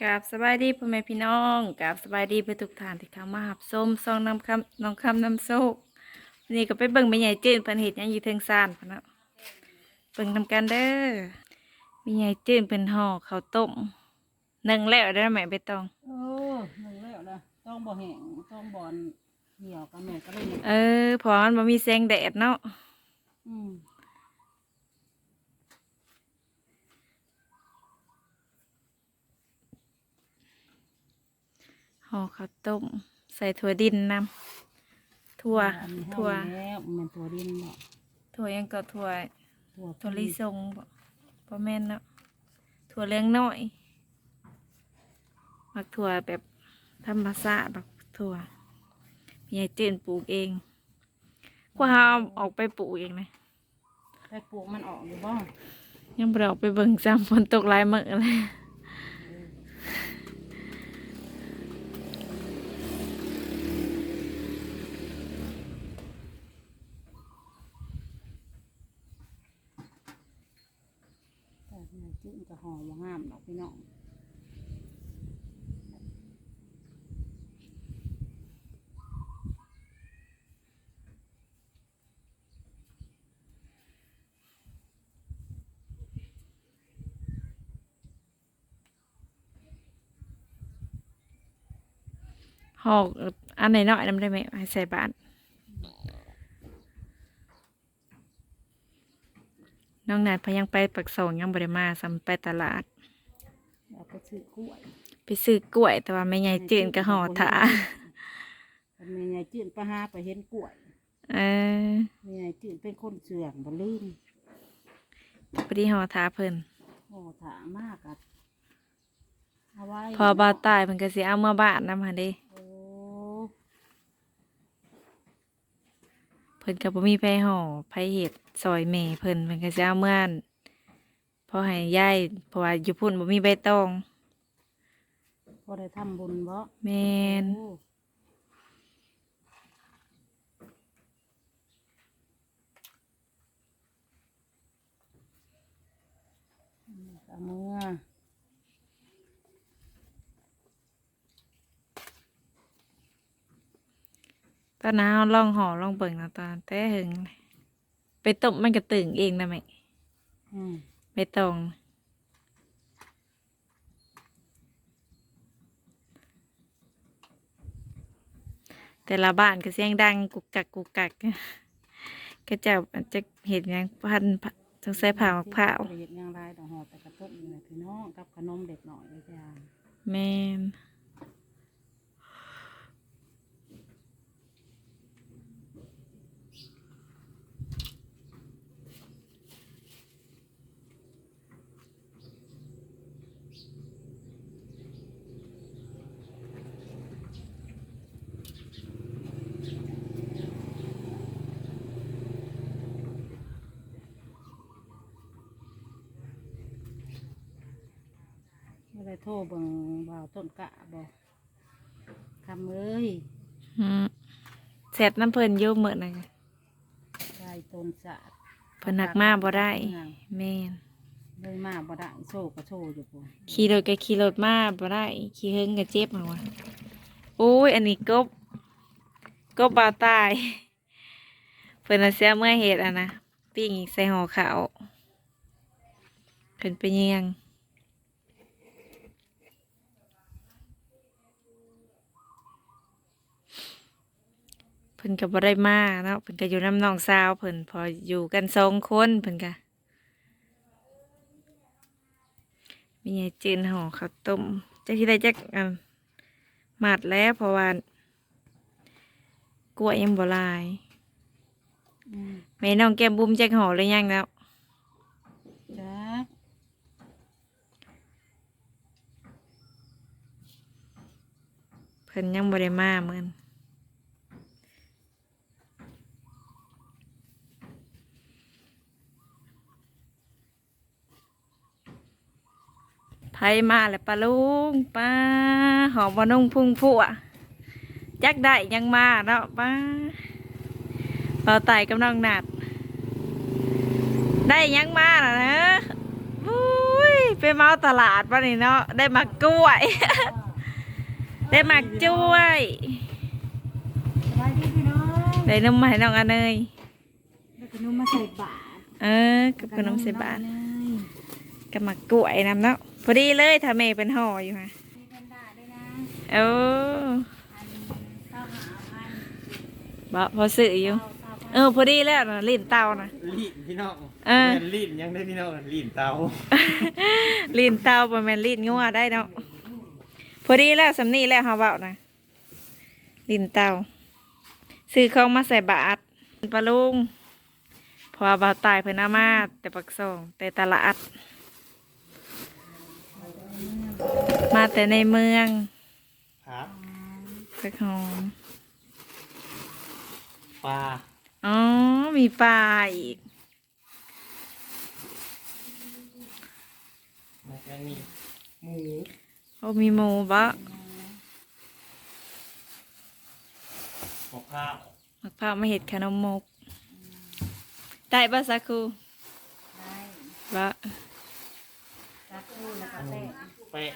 กราบสบายดีพ่อแม่พี่น้องกราบสบายดีเพื่อทุกท่านที่เข้ามาหับส้มซองน้ำคำน้องคำน้ำโซกวันนี้ก็ไปเบิ่งแม่ใหญ่จื้นเพิ่นเห็ดหยังอยู่เทิงซานพุ่นเนาะเบิ่งนำกันเด้อแม่ใหญ่จื้นเพิ่นห่อข้าวต้มนึ่งแล้วได้อแม่ใบตองเออหนึ่งแล้วนะต้องบ่แห้งต้องบ่อนเหี่ยวกันแม่ก็เลยเออเพอมันบ่มีแสงแดดเนาะอืม ห่อข้าวต้ม ใส่ถั่วดินนำถั่วอันนี้ถั่วเฮาแล้วมันตัวดินเนาะถั่วหยังก็ถั่วตัวถั่วลิสงบ่บ่แม่นเนาะถั่วเหลืองน้อยมักถั่วแบบธรรมชาติบักถั่วพี่ใหญ่จื้นปลูกเองกว่าเอาออกไปปลูกเองนะไปปลูกมันออกอยู่บ่ยังบ่ได้ออกไปเบิ่งซ้ำฝนตกหลายมื้อเลย แต่แม่จิ้มก็ห่อบ่งามดอกพี่น้อง หอกอันไหนน้อยนำได้ไหมให้ใส่บาตรน้องนัดพยังไปปักสงยังบ่ได้มาซ้ำไปตลาดแล้วก็ซื้อกล้วย ไปซื้อกล้วย แต่ว่าแม่ใหญ่จื้นก็ห่อถาอันแม่ใหญ่จื้นไปหาไปเห็นกล้วยเออแม่ใหญ่จื้นเป็นคนเสื่องบ่ลืมพอดีห่อถาเพิ่นห่อถามากอะเอาไว้พอบ่าวตายเพิ่นก็สิเอาเมื่อบ้านนำหั่นเด้ โอ้ เพิ่นก็บ่มีไผห่อไผเฮ็ดซอยแม่เพิ่นเพิ่นก็สิเอาเมื่อนพอให้ยายเพราะว่าอยู่พุ่นบ่มีใบตองพอได้ทำบุญบ่แม่นโอ้อืมเอามือ ตอนนั้นเฮาลองห่อลองเบิ่งเนาะตอนนั้นแต่หึงเลยไปต้มมันก็ตึงเองนะแม่อืมใบตองแต่ละบ้านก็เสียงดังกุกกักกุกกักก็จะจะเห็นหยังพันสงสัยผ่ามะพร้าวบ่ได้เฮ็ดหยังไรดอกหอแต่กระตุ้นนี่แหละพี่น้องกับขนมเด็กหน่อยเลยจ้าแม่ รเบิ่งบ่าวต้นกะบ่คำเอ้ยอืมเสร็จน้ำเพิ่นอยู่มื้อนั้นได้ต้นสะเพิ่นหักมาบ่ได้แม่นเลยมาบ่ได้โชว์ก็โชว์อยู่ปุ่นขี่รถก็ขี่รถมาบ่ได้ขี่เฮิงก็เจ็บมาวะโอ้ย อันนี้กบกบบ่าวตายเพิ่นน่ะเสียเมื่อเฮ็ดอะนะปิ้งใส่ห่อขาวเพิ่นไปเยียง เพิ่นก็บ่ได้มาเนาะเพิ่นก็อยู่น้ำน้องสาวเพิ่นพออยู่กันสองคนเพิ่นก็มีไงจืนห่อข้าวต้มจักที่ได้จักอันหมาดแล้วเพราะว่ากล้วยยังบ่หลายอืมแม่น้องแก้มบุ้มจักห่อหรือยังแล้วจ้าเพิ่นยังบ่ได้มาเหมือน ไผมาแล้วปลาลุงป้าหอมบะนุ่งพุ่งผัวจักได้ยังมาเนาะป้าเราไต่กำลังหนัด ได้ยังมาแล้วนะอุ้ยไปเมาตลาดป่ะนี่เนาะได้มากล้วย ได้มากจ้วยสบายดีพี่น้องได้นมมาให้น้องอันเนยแล้วก็นุ่มมาใส่บาตรเออกับขนมเสบานเลยกับมากล้วยนำเนาะ พอดีเลยถ้าแม่เป็นห่ออยู่ฮะมีแพนด้าด้วยนะเอออันเต้าหาพันบ่พอซื้ออยู่ เต้าเต้าพันเออพอดีแล้วนะลิ้นเตานะ ลีนพี่น้องเออ แม่นลีนยังได้พี่น้องลีนเตาลิ้นเตาประมาณลิ้นงัวได้เนาะพอดีแล้วสำนีแล้วเฮาเว้านะลิ้นเตาซื้อของมาใส่บาตรปลาลุงเพอบ่าวตายเพิ่นเอามาแต่ปักซองแต่ตลาด มาแต่ในเมืองครับสักหอมปลาอ๋อ มีปลาอีกแล้วก็นี่หมูโอ้มีหมูบะมะพร้าวมะพร้าวมาเห็ดขนมมก ได้ปะสักครูได้บะจักคู่แล้วก็แป้ง แป้ง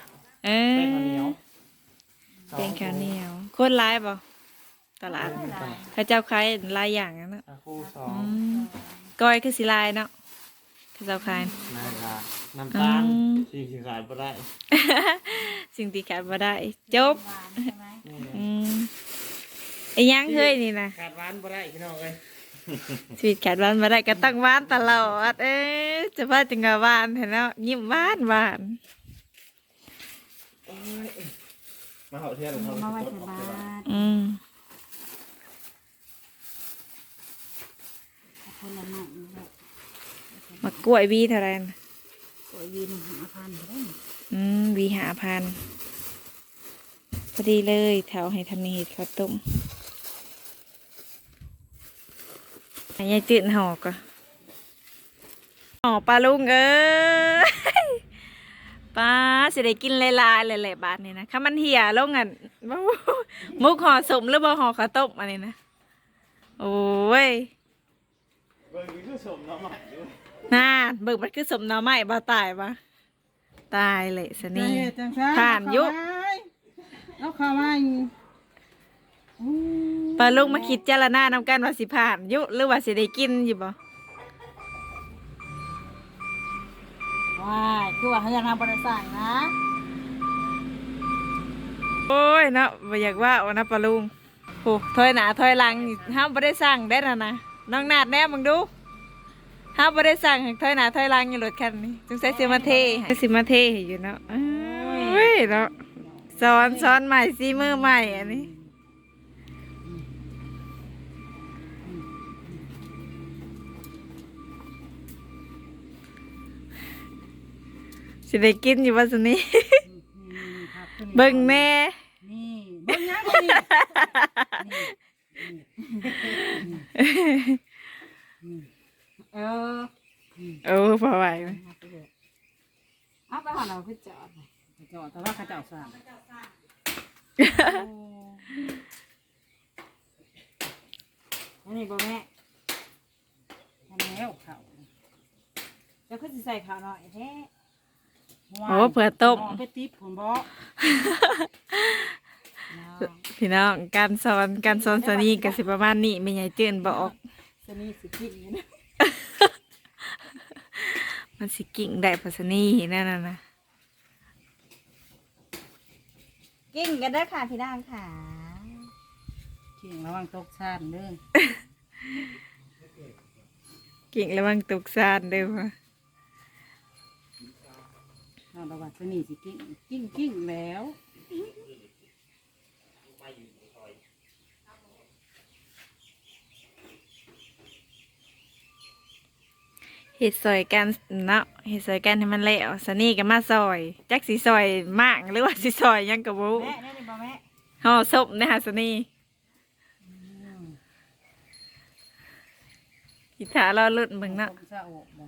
เออแป้งข้าวเหนียวเป็นข้าวเหนียวโคนร้ายปะตลาดพระเจ้าขายหลายอย่างนะเนาะตะคู่สออืงมก้อยคือสิลายเนาะพระเจ้าขายนะคะน้ำตาลอืมสิ่งที่ขาดไม่ได้สิ่งที่ขาดบ่ได้จบหวานใช่ไหมนี่อืมไอ้ยังเฮ้ยนี่นะขาดหวานไม่ได้พี่น้องเอ้ยชีวิตขาดหวานมาได้ก็ต้องหวานตลอด เอ๊ะจะว่าจังกะหวานเห็นแล้วยิ้มหวานหวาน มาเหาเทียนเขามาไว้ใส่บาตรอืมคนละหน่อยนี่แหละมากล้วยวีเท่าไหรนะสวยยีนหาพันไปได้อืมวีหาพันพอดีเลยแถวให้ทำนี่ข้าวต้มอันยายจืดห่อก็ห่อปลาลุงเอ้ย ปลาสิได้กินหลายๆเลยแหละบาทนี่นะถ้ามันเหี่ยลงอะว้าวมุกห่อสมหรือบ่ห่อข้าวต้มอันนี้นะโอ้ยเบิ่งนี่คือสมน้ำใหม่ด้วยน่าเบิกมันคือสมหน้ำใหม่บ่ตายปะตายเลยสนี่เฮ็ดจังซั่ผ่านยุเอาเข้ามาอีกอู้ปลาลูกมาคิดเจารณานำกันว่าสิผ่านยุหรือว่าสิได้กินอยู่บ่ ว้ายคือว่าเฮือนเฮาบ่ได้สร้างนะ โอ้ยเนาะบ่อยากว่าเอานะปลาลุงโอ้ถอยหน้าถอยหลังนี่ห้ามบ่ได้สั่งได้นะนะน้องนาดแน่มึงดูห้ามบ่ได้สั่งให้ถอยหน้าถอยหลังอยู่รถคันนี้สงสัยสิมาเทให้สิมาเทให้อยู่เนาะเอ้ยเนาะสอนสอนใหม่ซีมือใหม่อันนี้ สิได้กินอยู่ว่าสนี้นี่ครับตัวนี้เบิ่งแน่นี่เบิ่งยังบ่นี่นี่เออโอ้พอไหวไหมเอาไปหาเราคือจอดจอดแต่ว่าเขาเจ้าสร้างอันนี้บ่แม่อันนี้แล้วข้าวเจะขึ้นสิใส่ข้าวหน่อยแท้ โอ้เผื่อต้มหอไปติ๊บผมบ่พี่น้องการสอนการสอนสนีก็สิประมาณนี้ไม่ใหญ่เจืนบอก สนี่สิกินอยู่นะมันสิกิ่งได้ภาษนีนั่นน่ะนะกินกันเด้อค่ะพี่นางค่ะเก่งระวังตกชาติเด้อกิ่งระวังตกซานเด้อวะ นอนระวังสนี่สิกิ้งกิ้งกิ้งแล้วเฮ็ดซอยกันเนาะเฮ็ดซอยกันให้มันแล้วสนีก็มาซอยจักสิซอยมากหรือว่าสิซอยหยังก็บ่รู้แม่นี่นี่บ่แม่ห่อศพนะฮะสนีกิถาเราลุ่นเบิ่งเนาะ ผมจะโอบบ่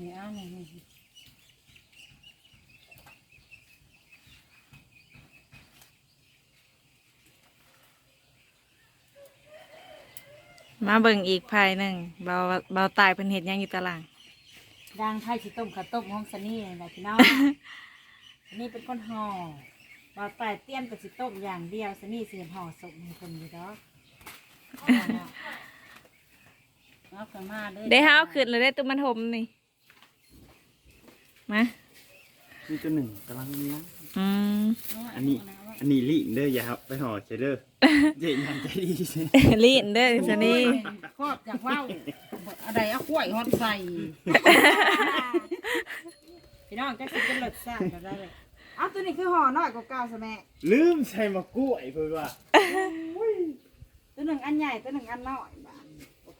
นี่เอานี่นี่มาเบิ่งอีกภายหนึ่งเบาเบาตายเป็นเห็ดหยังอยู่ตาราง ดังไข่ชิต้มข้าวต้มห้องสนี่นะพี่น้อง สนี่เป็นคนห่อบ่าวตายเตี้ยนกับสิต้มอย่างเดียวสนี่เสียห่อศพให้คนอยู่ดอกเอาขึ้นมาเด้อ ได้ห้าวขึ้นเลยได้ตุ้มมันหมนี่ มามีตัวหนึ่งกำลังเนี้ยอืม อันนี้ อันนี้ลิงเด้ออย่าเอาไปห่อเชเด้อเจ๊ยังใจดีสิลีนเด้อสนี่ครอบจากว่าวอะไรเอากล้วยฮอดใส่พี่น้องจะสิเป็นรสชาติแบบได้เลยอ้าวตัวนี้คือห่อน้อยกว่าเก่าใช่ไหมลืมใส่มะกล้วยเพื่อว่าตัวหนึ่งอันใหญ่ตัวหนึ่งอันน้อยบ้าน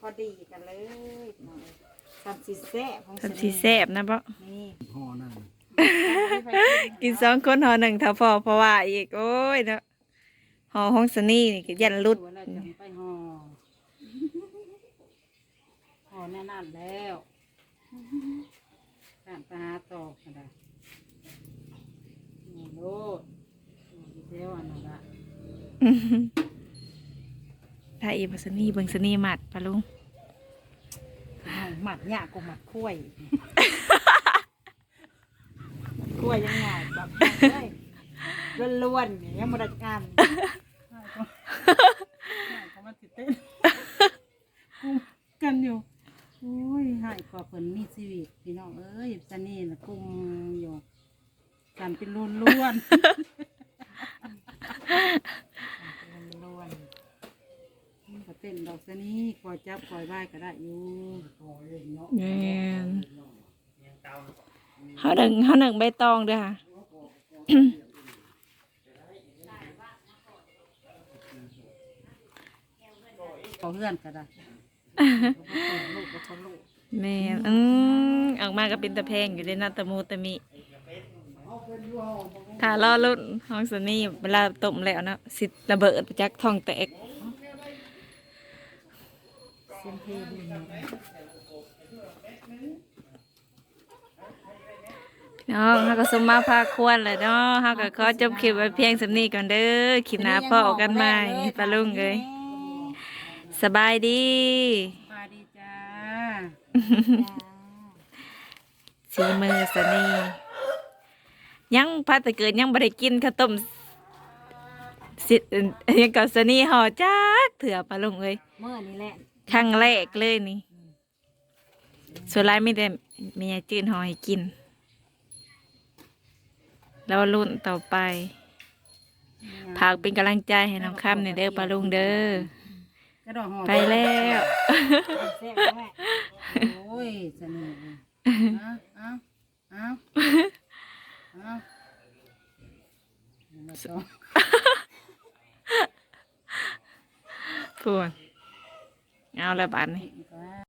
พอดีกันเลยพี่น้อง ทำซีแซ่บของทำสีแซ่บนะเพราะนี่ห่อนั่นกินสองคนห่อหนึ่งถ้าพอเพราะว่าอีกโอ้ยเนาะห่อห้องสนี่นี่ก็ยันรุดตัวเราจะไปห่อห่อแน่นอนแล้วการไปหาต่อกันได้นี่โลดนี่เดียวอันนั้นละถ้าอีบัสนี่เบิ่งสนี่หมัดปะลุงเอา หมัดหยากกว่าหมัดคุ้ยคุ้ยยังไงแบบเลยล้วนๆยังมาดัดกันเขามาติดเต้นกุมกันอยู่โอ้ยหายกว่าเพิ่นมีชีวิตพี่น้องเอ้ยซันนี่นะกุมอยู่กันเป็นล้วนล้วนๆล้วนๆก็ เต้นดอกซันนี่คอยจับคอยไหว้ก็ได้อยู่แม่นเฮาหนึ่งเฮาหนึ่งใบตองเด้อค่ะเขาเพื่อนก็ได้ลูกก็เขาลูกแม่นอืมออกมาก็เป็นตะแพงอยู่ในนาตะมูตะมิถ้ารอรุ่นห้องสนี่เวลาต้มแล้วเนาะสิระเบิดไปจักท้องแตก เส้นเพลดีเนาะเนาะเฮาก็สมมาพาควรเลยเนาะเฮาก็ขอจบคลิปไว้เพียงสำนี้ก่อนเด้อคลิปหน้าพ่อกันใหม่ปลาลุงเอ้ยสบายดีสวัสดีจ้าสีมือสนี่ยังพัดแต่เกิดยังบ่ได้กินข้าวต้มสิยังกับสนี่ห่อจักเถื่อปลาลุงเอ้ยเมื่อนี้แหละ ครั้งแรกเลยนี่ส่วนไรไม่ได้มียายจืนห่อให้กิน แล้วรุ่นต่อไปผากเป็นกำลังใจให้น้องค่ำในอยเด้อปลาลุงเด้อกระดอกหอมไปแล้วแซ่บแม่โอ้ยสนุกเอาเอาเอาเอามาต่อพูด เอาแล้วบานนี้